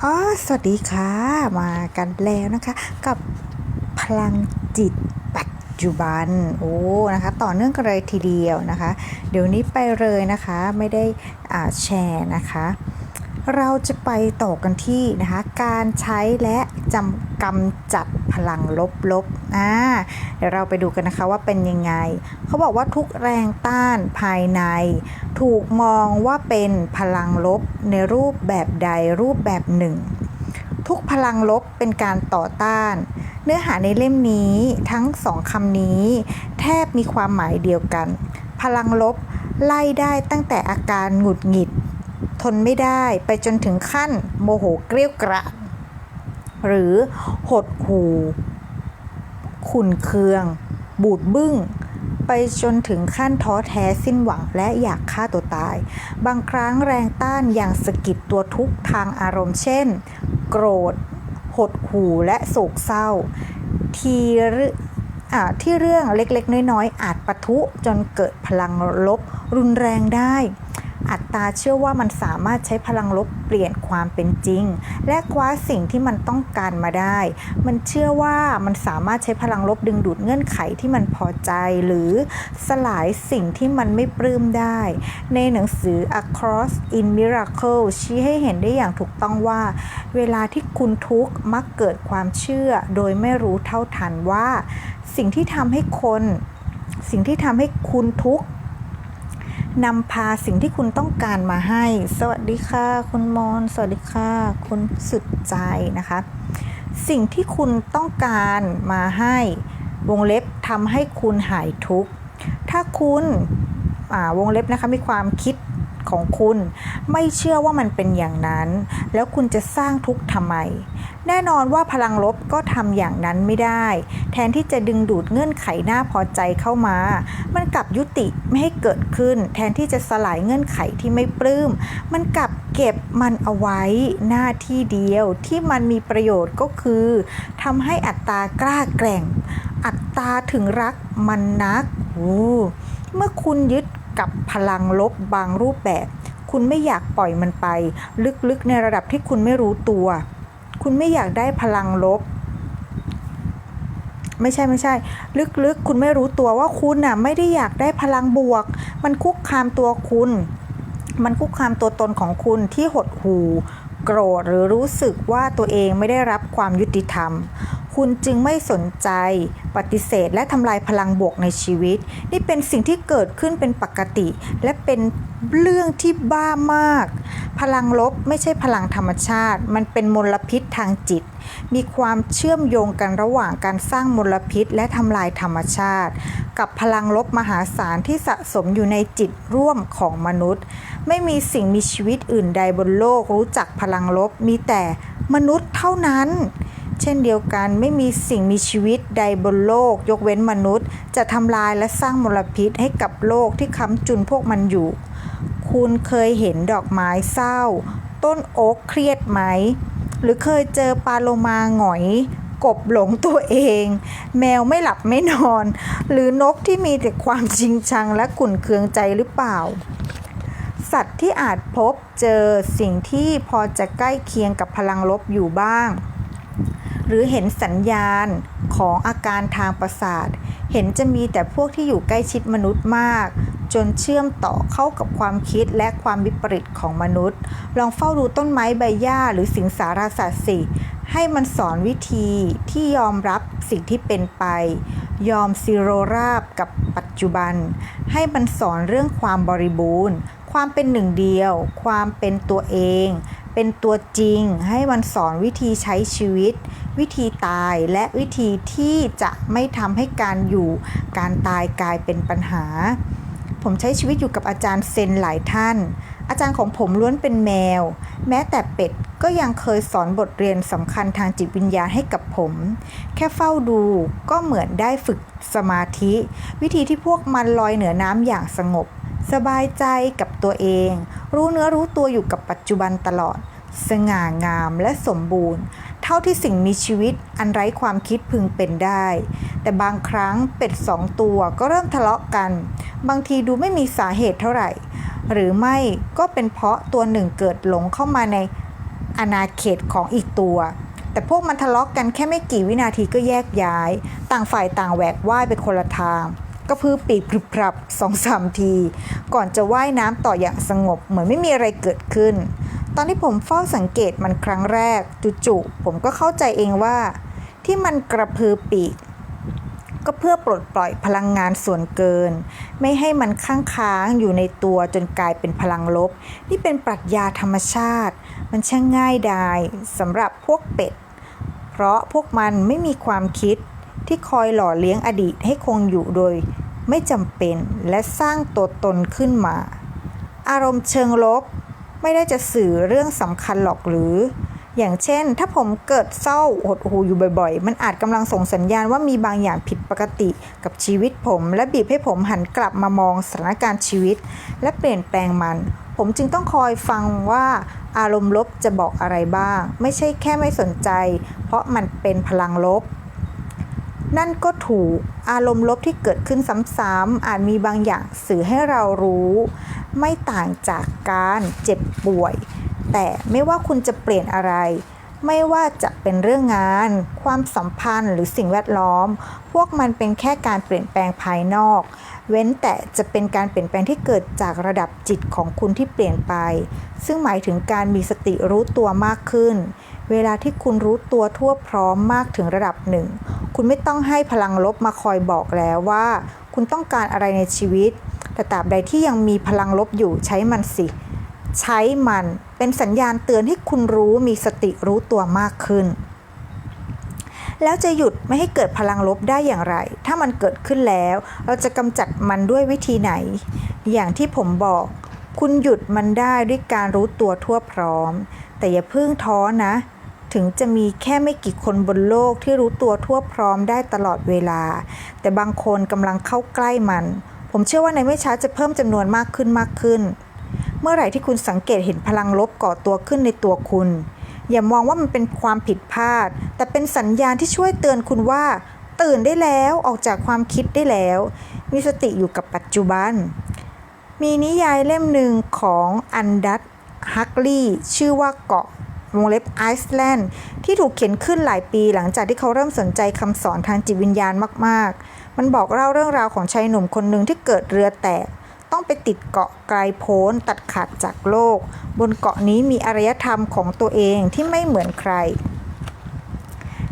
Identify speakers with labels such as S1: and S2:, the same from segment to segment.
S1: อ๋อ สวัสดีค่ะ มากันแล้วนะคะ กับพลังจิตปัจจุบัน โอ้ นะคะ ต่อเนื่องกันเลยทีเดียวนะคะ เดี๋ยวนี้ไปเลยนะคะ ไม่ได้อ่าแชร์นะคะ เราจะไปต่อกันที่นะคะ การใช้และจำกำ จัดพลังลบๆอ่าเดี๋ยวเราไปดูกันนะคะว่าเป็นยังไง เขาบอกว่าทุกแรงต้านภายใน ถูกมองว่าเป็นพลังลบในรูปแบบใดรูปแบบหนึ่ง ทุกพลังลบเป็นการต่อต้าน เนื้อหาในเล่มนี้ทั้งสองคำนี้ แทบมีความหมายเดียวกัน พลังลบไล่ได้ตั้งแต่อาการหงุดหงิด ทนไม่ได้ไปจนถึงขั้นโมโหเกรี้ยกราด หรือหดหูขุนเคือง บูดบึ้ง ไปจนถึงขั้นท้อแท้สิ้นหวังและอยากฆ่าตัวตาย บางครั้งแรงต้านอย่างสะกิดตัวทุกทางอารมณ์เช่น โกรธ หดหู่และโศกเศร้า ทีเรื่องอ่าที่เรื่องเล็กๆ น้อยๆ อาจปะทุจนเกิดพลังลบรุนแรงได้ อัตตาเชื่อว่ามันสามารถใช้พลังลบเปลี่ยนความเป็นจริง และคว้าสิ่งที่มันต้องการมาได้ มันเชื่อว่ามันสามารถใช้พลังลบดึงดูดเงื่อนไขที่มันพอใจหรือสลายสิ่งที่มันไม่ปลื้มได้ ในหนังสือ Across in Miracle ชี้ให้เห็นได้อย่างถูกต้องว่า เวลาที่คุณทุกข์มักเกิดความเชื่อ โดยไม่รู้เท่าทันว่า สิ่งที่ทำให้คน สิ่งที่ทำให้คุณทุกข์ นำพาสิ่งที่คุณต้องการมาให้ สวัสดีค่ะ คุณมอนสวัสดีค่ะ คุณสุดใจนะคะ สิ่งที่คุณต้องการมาให้วงเล็บทำให้คุณหายทุกข์ ถ้าคุณวงเล็บนะคะมีความคิด ของคุณ ไม่เชื่อว่ามันเป็นอย่างนั้น แล้วคุณจะสร้างทุกข์ทำไม แน่นอนว่าพลังลบก็ทำอย่างนั้นไม่ได้ แทนที่จะดึงดูดเงื่อนไขหน้าพอใจเข้ามา มันกลับยุติไม่ให้เกิดขึ้น แทนที่จะสลายเงื่อนไขที่ไม่ปลื้ม มันกลับเก็บมันเอาไว้หน้าที่เดียวที่มันมีประโยชน์ก็คือทำให้อัตตากล้าแกร่ง อัตตาถึงรักมันนักโอ้เมื่อคุณยึด กับพลังลบบางรูปแบบ คุณไม่อยากปล่อยมันไป ลึกๆในระดับที่คุณไม่รู้ตัว คุณไม่อยากได้พลังลบ ไม่ใช่ไม่ใช่ ลึกๆ คุณไม่รู้ตัวว่าคุณน่ะไม่ได้อยากได้พลังบวก มันคุกคามตัวคุณ มันคุกคามตัวตนของคุณที่หดหู่โกรธหรือรู้สึกว่าตัวเองไม่ได้รับความยุติธรรม คุณจึงไม่สนใจ ปฏิเสธ และทำลายพลังบวกในชีวิต นี่เป็นสิ่งที่เกิดขึ้นเป็นปกติ และเป็นเรื่องที่บ้ามาก พลังลบไม่ใช่พลังธรรมชาติ มันเป็นมลพิษทางจิต มีความเชื่อมโยงกันระหว่างการสร้างมลพิษ และทำลายธรรมชาติ กับพลังลบมหาศาลที่สะสมอยู่ในจิตร่วมของมนุษย์ ไม่มีสิ่งมีชีวิตอื่นใดบนโลกรู้จักพลังลบมีแต่มนุษย์เท่านั้น เช่นเดียวกันไม่มีสิ่งมีชีวิตใดบนโลก ยกเว้นมนุษย์ จะทำลายและสร้างมลพิษให้กับโลกที่ค้ำจุนพวกมันอยู่ คุณเคยเห็นดอกไม้เศร้า ต้นโอ๊กเครียดไหม หรือเคยเจอปลาโลมาหงอย กบหลงตัวเอง แมวไม่หลับไม่นอน หรือนกที่มีแต่ความจริงชังและขุ่นเคืองใจหรือเปล่าสัตว์ที่อาจพบเจอสิ่งที่พอจะใกล้เคียงกับพลังลบอยู่บ้าง รือเห็นสัญญาณของอาการทางประสาท เห็นจะมีแต่พวกที่อยู่ใกล้ชิดมนุษย์มาก จนเชื่อมต่อเข้ากับความคิดและความวิปริตของมนุษย์ ลองเฝ้าดูต้นไม้ใบหญ้าหรือสิงสารสัตว์สิให้มันสอนวิธีที่ยอมรับสิ่งที่เป็นไป ยอมซีโรราบกับปัจจุบัน ให้มันสอนเรื่องความบริบูรณ์ ความเป็นหนึ่งเดียว ความเป็นตัวเอง เป็นตัวจริงให้มันสอนวิธีใช้ชีวิต วิธีตายและวิธีที่จะไม่ทำให้การอยู่การตายกลายเป็นปัญหา ผมใช้ชีวิตอยู่กับอาจารย์เซนหลายท่าน อาจารย์ของผมล้วนเป็นแมว แม้แต่เป็ดก็ยังเคยสอนบทเรียนสำคัญทางจิตวิญญาณให้กับผม แค่เฝ้าดูก็เหมือนได้ฝึกสมาธิ วิธีที่พวกมันลอยเหนือน้ำอย่างสงบ สบายใจกับตัวเอง รู้เนื้อรู้ตัวอยู่กับปัจจุบันตลอด สง่างามและสมบูรณ์ เท่าที่สิ่งมีชีวิตอันไร้ความคิดพึงเป็นได้ แต่บางครั้งเป็ดสองตัวก็เริ่มทะเลาะกัน บางทีดูไม่มีสาเหตุเท่าไหร่ หรือไม่ก็เป็นเพราะตัวหนึ่งเกิดหลงเข้ามาในอาณาเขตของอีกตัว แต่พวกมันทะเลาะกกันแค่ไม่กี่วินาทีก็แยกย้าย ต่างฝ่ายต่างแหวกว่ายไปคนละทาง ก็พือปีกพรึบพรับสองสามที ก่อนจะว่ายน้ำต่ออย่างสงบเหมือนไม่มีอะไรเกิดขึ้น ตอนที่ผมเฝ้าสังเกตมันครั้งแรกจู่ๆผมก็เข้าใจเองว่า ที่มันกระพือปีก ก็เพื่อปลดปล่อยพลังงานส่วนเกิน ไม่ให้มันค้างค้างอยู่ในตัวจนกลายเป็นพลังลบ นี่เป็นปรัชญาธรรมชาติ มันช่างง่ายดายสำหรับพวกเป็ด เพราะพวกมันไม่มีความคิด ที่คอยหล่อเลี้ยงอดีตให้คงอยู่โดย ไม่จำเป็นและสร้างตัวตนขึ้นมา อารมณ์เชิงลบไม่ได้จะสื่อเรื่องสำคัญหรอกหรือ อย่างเช่น ถ้าผมเกิดเศร้าหดหูอยู่บ่อยๆ มันอาจกำลังส่งสัญญาณว่ามีบางอย่างผิดปกติกับชีวิตผม และบีบให้ผมหันกลับมามองสถานการณ์ชีวิต และเปลี่ยนแปลงมัน ผมจึงต้องคอยฟังว่าอารมณ์ลบจะบอกอะไรบ้าง ไม่ใช่แค่ไม่สนใจ เพราะมันเป็นพลังลบ นั่นก็ถูกอารมณ์ลบที่เกิดขึ้นซ้ำๆอาจมีบางอย่างสื่อให้เรารู้ ไม่ต่างจากการเจ็บป่วย แต่ไม่ว่าคุณจะเปลี่ยนอะไร ไม่ว่าจะเป็นเรื่องงาน ความสัมพันธ์หรือสิ่งแวดล้อม พวกมันเป็นแค่การเปลี่ยนแปลงภายนอก เว้นแต่จะเป็นการเปลี่ยนแปลงที่เกิดจากระดับจิตของคุณที่เปลี่ยนไป ซึ่งหมายถึงการมีสติรู้ตัวมากขึ้น เวลาที่คุณรู้ตัวทั่วพร้อมมากถึงระดับหนึ่ง คุณไม่ต้องให้พลังลบมาคอยบอกแล้วว่า คุณต้องการอะไรในชีวิต แต่ตราบใดที่ยังมีพลังลบอยู่ใช้มันสิ ใช้มันเป็นสัญญาณเตือนให้คุณรู้มีสติรู้ตัวมากขึ้น แล้วจะหยุดไม่ให้เกิดพลังลบได้อย่างไร ถ้ามันเกิดขึ้นแล้ว เราจะกำจัดมันด้วยวิธีไหน อย่างที่ผมบอก คุณหยุดมันได้ด้วยการรู้ตัวทั่วพร้อม แต่อย่าเพิ่งท้อนะ ถึงจะมีแค่ไม่กี่คนบนโลกที่รู้ตัวทั่วพร้อมได้ตลอดเวลา แต่บางคนกำลังเข้าใกล้มัน ผมเชื่อว่าในไม่ช้าจะเพิ่มจำนวนมากขึ้นมากขึ้น เมื่อไหร่ที่คุณสังเกตเห็นพลังลบก่อตัวขึ้นในตัวคุณ อย่ามองว่ามันเป็นความผิดพลาด แต่เป็นสัญญาณที่ช่วยเตือนคุณว่า ตื่นได้แล้วออกจากความคิดได้แล้ว มีสติอยู่กับปัจจุบัน มีนิยายเล่มหนึ่งของอันดัตฮักลีชื่อว่าเกาะวงเล็บไอซ์แลนด์ที่ถูกเขียนขึ้นหลายปีหลังจากที่เขาเริ่มสนใจคำสอนทางจิตวิญญาณมาก ๆ มันบอกเล่าเรื่องราวของชายหนุ่มคนหนึ่งที่เกิดเรือแตก ต้องไปติดเกาะไกลโพ้นตัดขาดจากโลก บนเกาะนี้มีอารยธรรมของตัวเองที่ไม่เหมือนใคร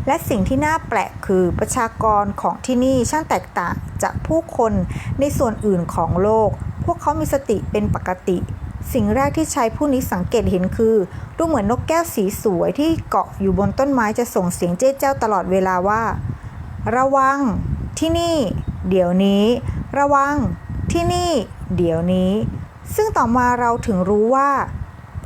S1: และสิ่งที่น่าแปลกคือประชากรของที่นี่ช่างแตกต่างจากผู้คนในส่วนอื่นของโลก พวกเขามีสติเป็นปกติสิ่งแรกที่ชายผู้นี้สังเกตเห็นคือ ดูเหมือนนกแก้วสีสวยที่เกาะอยู่บนต้นไม้จะส่งเสียงเจ๊เจ้าตลอดเวลาว่า ระวัง ที่นี่ เดี๋ยวนี้ ระวัง ที่นี่ เดี๋ยวนี้ ซึ่งต่อมาเราถึงรู้ว่า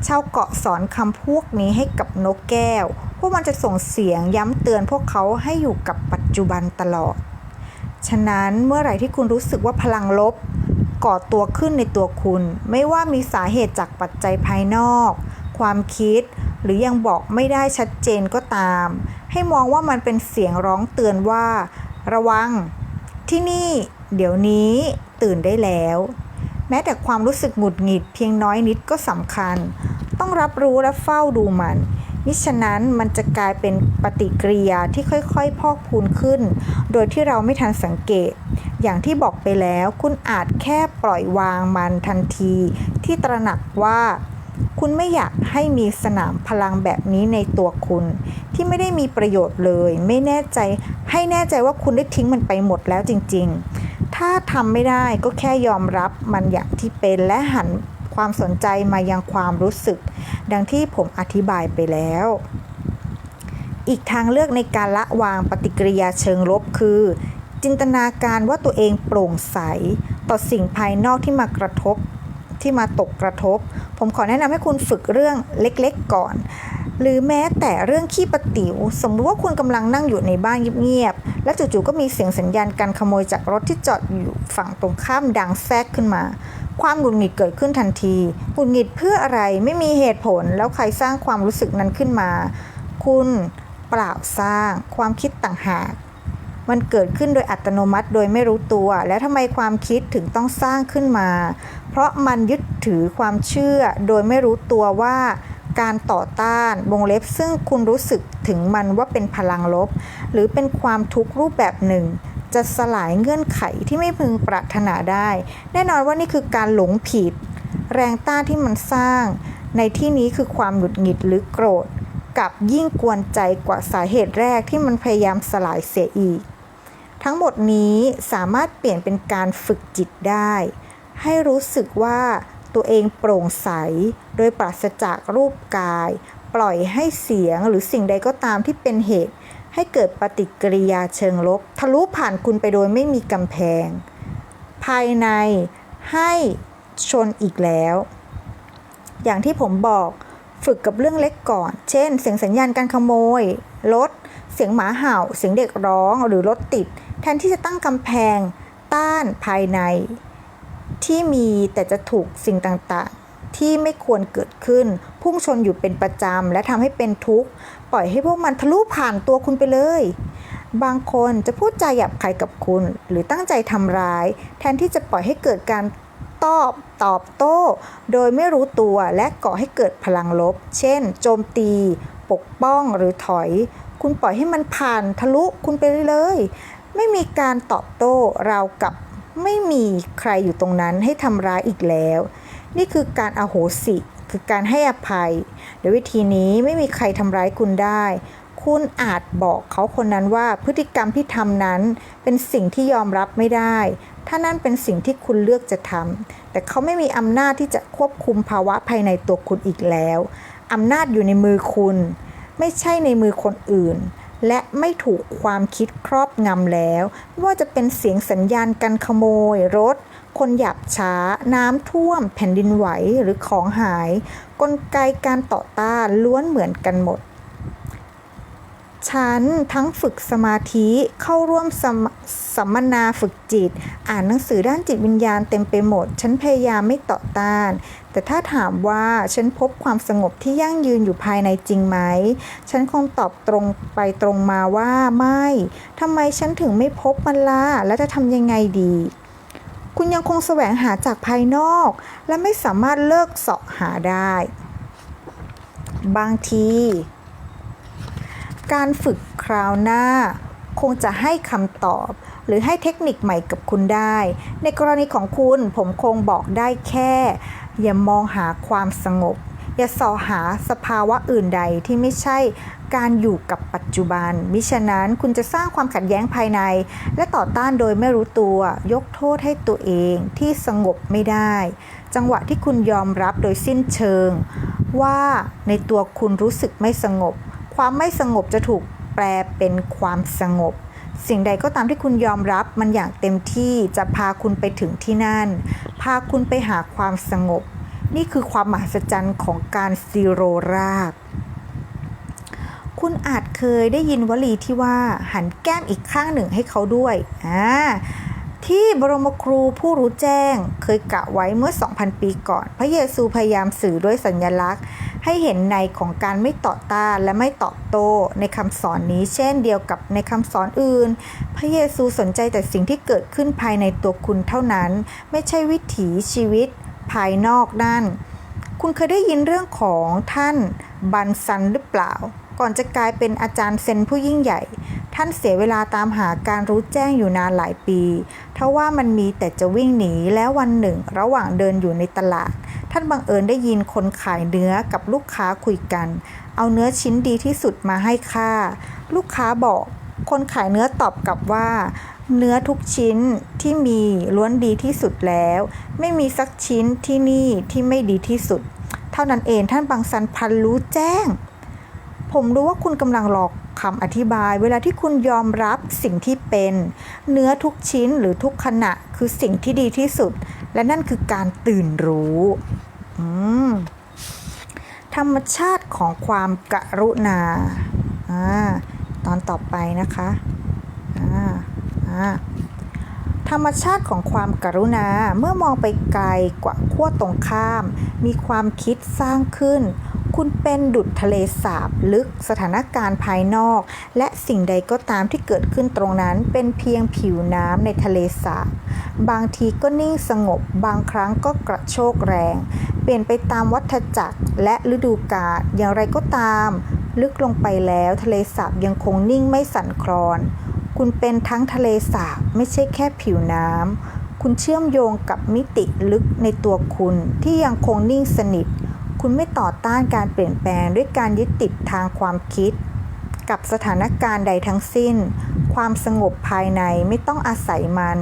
S1: ชาวเกาะสอนคำพวกนี้ให้กับนกแก้ว พวกมันจะส่งเสียงย้ำเตือนพวกเขาให้อยู่กับปัจจุบันตลอด ฉะนั้นเมื่อไหร่ที่คุณรู้สึกว่าพลังลบ ก่อตัวขึ้นในตัวคุณ ไม่ว่ามีสาเหตุจากปัจจัยภายนอก ความคิดหรือยังบอกไม่ได้ชัดเจนก็ตาม ให้มองว่ามันเป็นเสียงร้องเตือนว่า ระวัง ที่นี่ เดี๋ยวนี้ตื่นได้แล้ว แม้แต่ความรู้สึกหงุดหงิดเพียงน้อยนิดก็สำคัญ ต้องรับรู้และเฝ้าดูมันมิฉะนั้นมันจะกลายเป็นปฏิกิริยาที่ค่อยๆ พอกพูนขึ้น โดยที่เราไม่ทันสังเกต อย่างที่บอกไปแล้วคุณอาจแค่ปล่อยวางมันทันที ที่ตระหนักว่า คุณไม่อยากให้มีสนามพลังแบบนี้ในตัวคุณ ที่ไม่ได้มีประโยชน์เลย ไม่แน่ใจให้แน่ใจว่าคุณได้ทิ้งมันไปหมดแล้วจริง ๆ ถ้าทำไม่ได้ก็แค่ยอมรับมันอย่างที่เป็นและหันความสนใจมายังความรู้สึก ดังที่ผมอธิบายไปแล้ว อีกทางเลือกในการละวางปฏิกิริยาเชิงลบคือ จินตนาการว่าตัวเองโปร่งใส ต่อสิ่งภายนอกที่มากระทบที่มาตกกระทบ ผมขอแนะนำให้คุณฝึกเรื่องเล็กๆก่อน หรือแม้แต่เรื่องขี้ปะติ๋วสมมติว่าคุณกำลังนั่งอยู่ในบ้านเงียบๆและจู่ๆก็มีเสียงสัญญาณการขโมยจากรถที่จอดอยู่ฝั่งตรงข้ามดังแทรกขึ้นมา ความหงุดหงิดเกิดขึ้นทันทีหงุดหงิดเพื่ออะไรไม่มีเหตุผลแล้วใครสร้างความรู้สึกนั้นขึ้นมา คุณเปล่าสร้างความคิดต่างหากมันเกิดขึ้นโดยอัตโนมัติโดยไม่รู้ตัว และทำไมความคิดถึงต้องสร้างขึ้นมา เพราะมันยึดถือความเชื่อโดยไม่รู้ตัวว่า การต่อต้านวงเล็บซึ่งคุณรู้สึกถึงมันว่าเป็นพลังลบ หรือเป็นความทุกข์รูปแบบหนึ่ง จะสลายเงื่อนไขที่ไม่พึงปรารถนาได้ แน่นอนว่านี่คือการหลงผิด แรงต้านที่มันสร้าง ในที่นี้คือความหงุดหงิดหรือโกรธ กับยิ่งกวนใจกว่าสาเหตุแรกที่มันพยายามสลายเสียอีก ทั้งหมดนี้สามารถเปลี่ยนเป็นการฝึกจิตได้ ให้รู้สึกว่า ตัวเองโปร่งใส โดยปราศจากรูปกาย ปล่อยให้เสียงหรือสิ่งใดก็ตามที่เป็นเหตุ ให้เกิดปฏิกิริยาเชิงลบ ทะลุผ่านคุณไปโดยไม่มีกำแพง ภายในให้ชนอีกแล้ว อย่างที่ผมบอกฝึกกับเรื่องเล็กก่อน เช่น เสียงสัญญาณการขโมย รถ เสียงหมาเห่า เสียงเด็กร้อง หรือรถติด แทนที่จะตั้งกำแพง ต้านภายใน ที่มีแต่จะถูกสิ่งต่างๆ ที่ไม่ควรเกิดขึ้น พุ่งชนอยู่เป็นประจำ และทำให้เป็นทุกข์ ปล่อยให้พวกมันทะลุผ่านตัวคุณไปเลย บางคนจะพูดจาหยาบคายกับคุณ หรือตั้งใจทำร้าย แทนที่จะปล่อยให้เกิดการตอบตอบโต้ โดยไม่รู้ตัวและก่อให้เกิดพลังลบ เช่น โจมตี ปกป้องหรือถอย คุณปล่อยให้มันผ่านทะลุคุณไปเลย ไม่มีการตอบโต้ราวกับ ไม่มีใครอยู่ตรงนั้นให้ทำร้ายอีกแล้ว นี่คือการอาโหสิ คือการให้อภัยโดยวิธีนี้ไม่มีใครทำร้ายคุณได้ คุณอาจบอกเขาคนนั้นว่าพฤติกรรมที่ทำนั้นเป็นสิ่งที่ยอมรับไม่ได้ ถ้านั่นเป็นสิ่งที่คุณเลือกจะทำแต่เขาไม่มีอำนาจที่จะควบคุมภาวะภายในตัวคุณอีกแล้วอำนาจอยู่ในมือคุณ ไม่ใช่ในมือคนอื่น และไม่ถูกความคิดครอบงำแล้วไม่ว่าจะเป็นเสียงสัญญาณการขโมยรถ คนหยับช้า น้ำท่วม แผ่นดินไหวหรือของหาย กลไกการต่อต้านล้วนเหมือนกันหมด ฉันทั้งฝึกสมาธิเข้าร่วมสมสัมมนาฝึกจิต อ่านหนังสือด้านจิตวิญญาณเต็มไปหมด ฉันพยายามไม่ต่อต้าน แต่ถ้าถามว่าฉันพบความสงบที่ยั่งยืนอยู่ภายในจริงไหม ฉันคงตอบตรงไปตรงมาว่าไม่ทำไมฉันถึงไม่พบมันล่ะและจะทำยังไงดี คุณยังคงแสวงหาจากภายนอก และไม่สามารถเลิกเสาะหาได้ บางที การฝึกคราวหน้า คงจะให้คำตอบ หรือให้เทคนิคใหม่กับคุณได้ ในกรณีของคุณผมคงบอกได้แค่ อย่ามองหาความสงบ อย่าสอหาสภาวะอื่นใดที่ไม่ใช่การอยู่กับปัจจุบัน มิฉะนั้นคุณจะสร้างความขัดแย้งภายใน และต่อต้านโดยไม่รู้ตัว ยกโทษให้ตัวเองที่สงบไม่ได้ จังหวะที่คุณยอมรับโดยสิ้นเชิง ว่าในตัวคุณรู้สึกไม่สงบ ความไม่สงบจะถูกแปลเป็นความสงบ สิ่งใดก็ตามที่คุณยอมรับมันอย่างเต็มที่จะพาคุณไปถึงที่นั่น พาคุณไปหาความสงบ นี่คือความมหัศจรรย์ของการซีโรราบคุณอาจเคยได้ยินวลีที่ว่าหันแก้มอีกข้างหนึ่งให้เขาด้วยอ่าที่บรมครูผู้รู้แจ้งเคยกะไว้เมื่อ 2,000 ปีก่อน พระเยซูพยายามสื่อด้วยสัญลักษณ์ ให้เห็นในของการไม่ต่อต้านและไม่ตอบโต้ในคำสอนนี้ เช่นเดียวกับในคำสอนอื่น พระเยซูสนใจแต่สิ่งที่เกิดขึ้นภายในตัวคุณเท่านั้น ไม่ใช่วิถีชีวิตภายนอกนั่น คุณเคยได้ยินเรื่องของท่านบันซันหรือเปล่า ก่อนจะกลายเป็นอาจารย์เซนผู้ยิ่งใหญ่ ท่านเสียเวลาตามหาการรู้แจ้งอยู่นานหลายปีทว่ามันมีแต่จะวิ่งหนีแล้ววันหนึ่ง ระหว่างเดินอยู่ในตลาด ท่านบังเอิญได้ยินคนขายเนื้อกับลูกค้าคุยกัน เอาเนื้อชิ้นดีที่สุดมาให้ค่า ลูกค้าบอก คนขายเนื้อตอบกลับว่า เนื้อทุกชิ้นที่มีล้วนดีที่สุดแล้ว ไม่มีสักชิ้นที่นี่ที่ไม่ดีที่สุด เท่านั้นเองท่านบางสันพันรู้แจ้ง ผมรู้ว่าคุณกำลังรอกคำอธิบายเวลาที่คุณยอมรับสิ่งที่เป็น เนื้อทุกชิ้นหรือทุกขณะคือสิ่งที่ดีที่สุด และนั่นคือการตื่นรู้ ธรรมชาติของความกรุณาอตอนต่อไปนะคะธรรมชาติของความกรุณาเมื่อมองไปไกลกว่าขั้วตรงข้าม มีความคิดสร้างขึ้น คุณเป็นดุจทะเลสาบลึกสถานการณ์ภายนอก และสิ่งใดก็ตามที่เกิดขึ้นตรงนั้นเป็นเพียงผิวน้ำในทะเลสาบบางทีก็นิ่งสงบบางครั้งก็กระโชกแรง เปลี่ยนไปตามวัฏจักรและฤดูกาลอย่างไรก็ตาม ลึกลงไปแล้วทะเลสาบยังคงนิ่งไม่สั่นคลอน คุณเป็นทั้งทะเลสาบไม่ใช่แค่ผิวน้ำคุณเชื่อมโยงกับมิติลึกในตัวคุณที่ยังคงนิ่งสนิท คุณไม่ต่อต้านการเปลี่ยนแปลงด้วยการยึดติดทางความคิด กับสถานการณ์ใดทั้งสิ้น ความสงบภายในไม่ต้องอาศัยมัน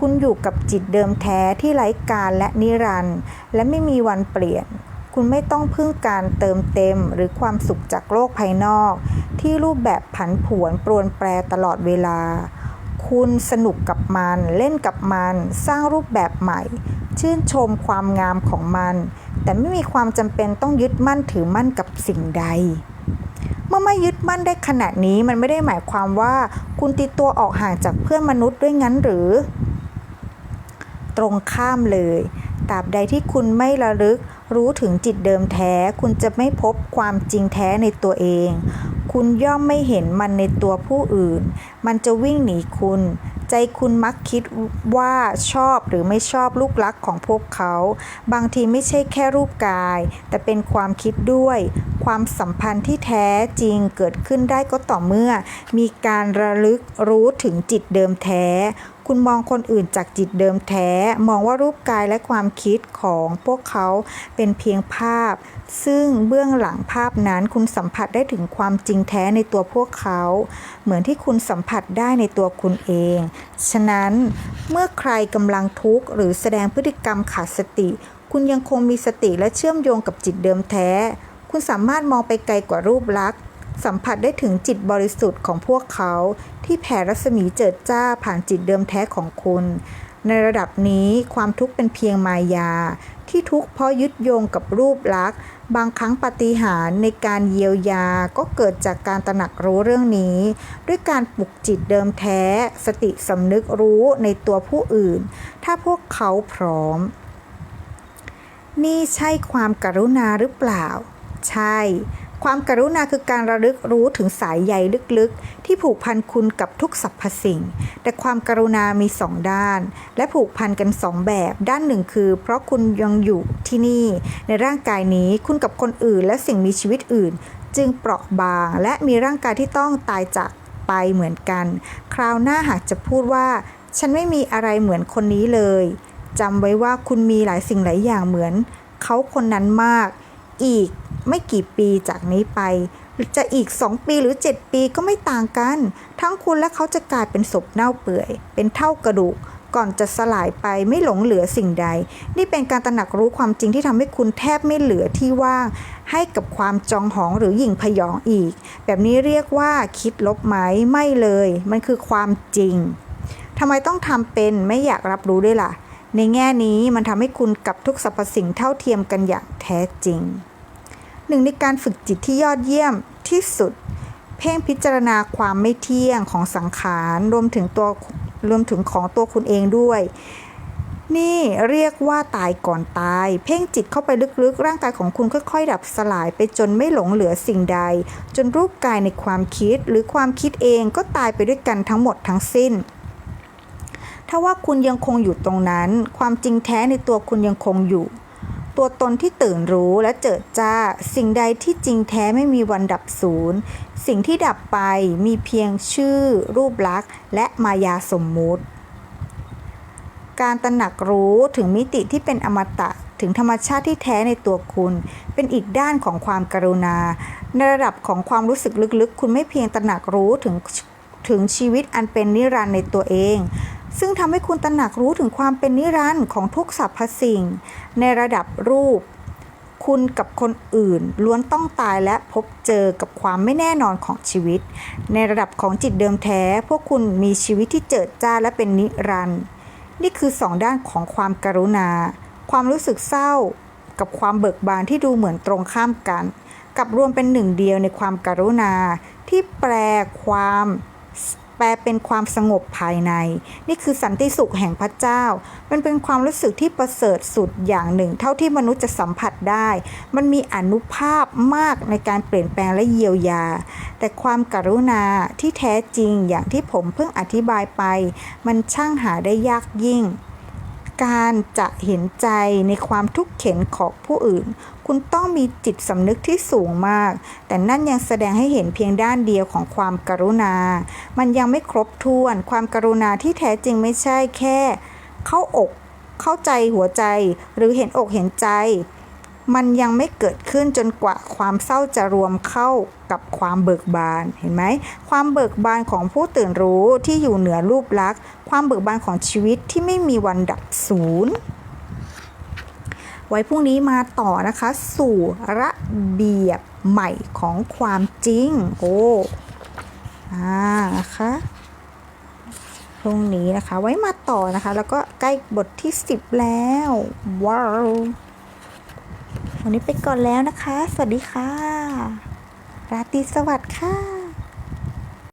S1: คุณอยู่กับจิตเดิมแท้ที่ไร้กาลและนิรันดร์และไม่มีวันเปลี่ยน คุณไม่ต้องพึ่งการเติมเต็มหรือความสุขจากโลกภายนอก ที่รูปแบบผันผวนปรวนแปรตลอดเวลา คุณสนุกกับมัน เล่นกับมัน สร้างรูปแบบใหม่ ชื่นชมความงามของมัน แต่ไม่มีความจำเป็นต้องยึดมั่นถือมั่นกับสิ่งใด เมื่อไม่ยึดมั่นได้ขนาดนี้มันไม่ได้หมายความว่า คุณตีตัวออกห่างจากเพื่อนมนุษย์ด้วยงั้นหรือ ตรงข้ามเลยตราบใดที่คุณไม่ระลึกรู้ถึงจิตเดิมแท้ คุณจะไม่พบความจริงแท้ในตัวเอง คุณย่อมไม่เห็นมันในตัวผู้อื่น มันจะวิ่งหนีคุณ ใจคุณมักคิดว่าชอบหรือไม่ชอบลูกลักษณ์ของพวกเขา บางทีไม่ใช่แค่รูปกาย แต่เป็นความคิดด้วย ความสัมพันธ์ที่แท้จริงเกิดขึ้นได้ก็ต่อเมื่อ มีการระลึกรู้ถึงจิตเดิมแท้ คุณมองคนอื่นจากจิตเดิมแท้ มองว่ารูปกายและความคิดของพวกเขาเป็นเพียงภาพ ซึ่งเบื้องหลังภาพนั้นคุณสัมผัสได้ถึงความจริงแท้ในตัวพวกเขา เหมือนที่คุณสัมผัสได้ในตัวคุณเอง ฉะนั้นเมื่อใครกำลังทุกข์หรือแสดงพฤติกรรมขาดสติ คุณยังคงมีสติและเชื่อมโยงกับจิตเดิมแท้ คุณสามารถมองไปไกลกว่ารูปลักษณ์ สัมผัสได้ถึงจิตบริสุทธิ์ของพวกเขา ที่แผ่รัศมีเจิดจ้าผ่านจิตเดิมแท้ของคุณ ในระดับนี้ความทุกข์เป็นเพียงมายา ที่ทุกข์เพราะยึดโยงกับรูปลักษณ์ บางครั้งปฏิหารในการเยียวยาก็เกิดจากการตระหนักรู้เรื่องนี้ ด้วยการปลุกจิตเดิมแท้ สติสำนึกรู้ในตัวผู้อื่น ถ้าพวกเขาพร้อม นี่ใช่ความกรุณาหรือเปล่า ใช่ ความกรุณาคือการระลึกรู้ถึงสายใยลึกๆ ที่ผูกพันคุณกับทุกสรรพสิ่ง แต่ความกรุณามีสองด้าน และผูกพันกันสองแบบ ด้านหนึ่งคือ เพราะคุณยังอยู่ที่นี่ ในร่างกายนี้คุณกับคนอื่น และสิ่งมีชีวิตอื่น จึงเปราะบาง และมีร่างกายที่ต้องตายจากไปเหมือนกัน คราวหน้าหากจะพูดว่า ฉันไม่มีอะไรเหมือนคนนี้เลยจำไว้ว่าคุณมีหลายสิ่งหลายอย่างเหมือน เขาคนนั้นมาก อีก ไม่กี่ปีจากนี้ไป จะอีก 2 ปีหรือ 7 ปีก็ไม่ต่างกัน ทั้งคุณและเขาจะกลายเป็นศพเน่าเปื่อย เป็นเท่ากระดูก ก่อนจะสลายไปไม่หลงเหลือสิ่งใด นี่เป็นการตระหนักรู้ความจริงที่ทำให้คุณแทบไม่เหลือที่ว่างให้กับความจองหองหรือหยิ่งพยองอีก แบบนี้เรียกว่าคิดลบไหมไม่เลย มันคือความจริงทำไมต้องทำเป็นไม่อยากรับรู้ด้วยล่ะในแง่นี้มันทำให้คุณกับทุกสรรพสิ่งเท่าเทียมกันอย่างแท้จริง หนึ่งในการฝึกจิตที่ยอดเยี่ยมที่สุด เพ่งพิจารณาความไม่เที่ยงของสังขารรวมถึงตัวรวมถึงของตัวคุณเองด้วย นี่เรียกว่าตายก่อนตาย เพ่งจิตเข้าไปลึกๆ ร่างกายของคุณค่อยๆ ดับสลายไปจนไม่หลงเหลือสิ่งใด จนรูปกายในความคิดหรือความคิดเองก็ตายไปด้วยกันทั้งหมดทั้งสิ้นถ้าว่าคุณยังคงอยู่ตรงนั้น ความจริงแท้ในตัวคุณยังคงอยู่ ตัวตนที่ตื่นรู้และเจิดจ้า สิ่งใดที่จริงแท้ไม่มีวันดับศูนย์ สิ่งที่ดับไปมีเพียงชื่อ รูปลักษณ์ และมายาสมมุติ การตระหนักรู้ถึงมิติที่เป็นอมตะถึงธรรมชาติที่แท้ในตัวคุณ เป็นอีกด้านของความกรุณา ในระดับของความรู้สึกลึกๆ คุณไม่เพียงตระหนักรู้ถึงถึงชีวิตอันเป็นนิรันดร์ในตัวเอง ซึ่งทำให้คุณตระหนักรู้ถึงความเป็นนิรันดร์ของทุกสรรพสิ่ง ในระดับรูป คุณกับคนอื่น ล้วนต้องตายและพบเจอกับความไม่แน่นอนของชีวิต ในระดับของจิตเดิมแท้ พวกคุณมีชีวิตที่เจิดจ้าและเป็นนิรันดร์นี่คือสองด้านของความกรุณา ความรู้สึกเศร้า กับความเบิกบานที่ดูเหมือนตรงข้ามกัน กับรวมเป็นหนึ่งเดียวในความกรุณาที่แปลความ แปลเป็นความสงบภายใน นี่คือสันติสุขแห่งพระเจ้า มันเป็นความรู้สึกที่ประเสริฐสุดอย่างหนึ่ง เท่าที่มนุษย์จะสัมผัสได้ มันมีอนุภาพมากในการเปลี่ยนแปลงและเยียวยา แต่ความกรุณาที่แท้จริงอย่างที่ผมเพิ่งอธิบายไป มันช่างหาได้ยากยิ่ง การจะเห็นใจในความทุกข์เข็นของผู้อื่น คุณต้องมีจิตสำนึกที่สูงมาก แต่นั่นยังแสดงให้เห็นเพียงด้านเดียวของความกรุณา มันยังไม่ครบถ้วน ความกรุณาที่แท้จริงไม่ใช่แค่ เข้าอกเข้าใจหัวใจ หรือเห็นอกเห็นใจ มันยังไม่เกิดขึ้นจนกว่าความเศร้าจะรวมเข้ากับความเบิกบานเห็นไหมความเบิกบานของผู้ตื่นรู้ที่อยู่เหนือรูปลักษณ์ ความเบิกบานของชีวิตที่ไม่มีวันดับศูนย์ ไว้พรุ่งนี้มาต่อนะคะ สู่ระเบียบใหม่ของความจริง โอ้อ่านะคะพรุ่งนี้นะคะไว้มาต่อนะคะ แล้วก็ใกล้บทที่ 10 แล้ว ว้าววันนี้ไปก่อนแล้วนะคะ สวัสดีค่ะ ราตรีสวัสดิ์ค่ะ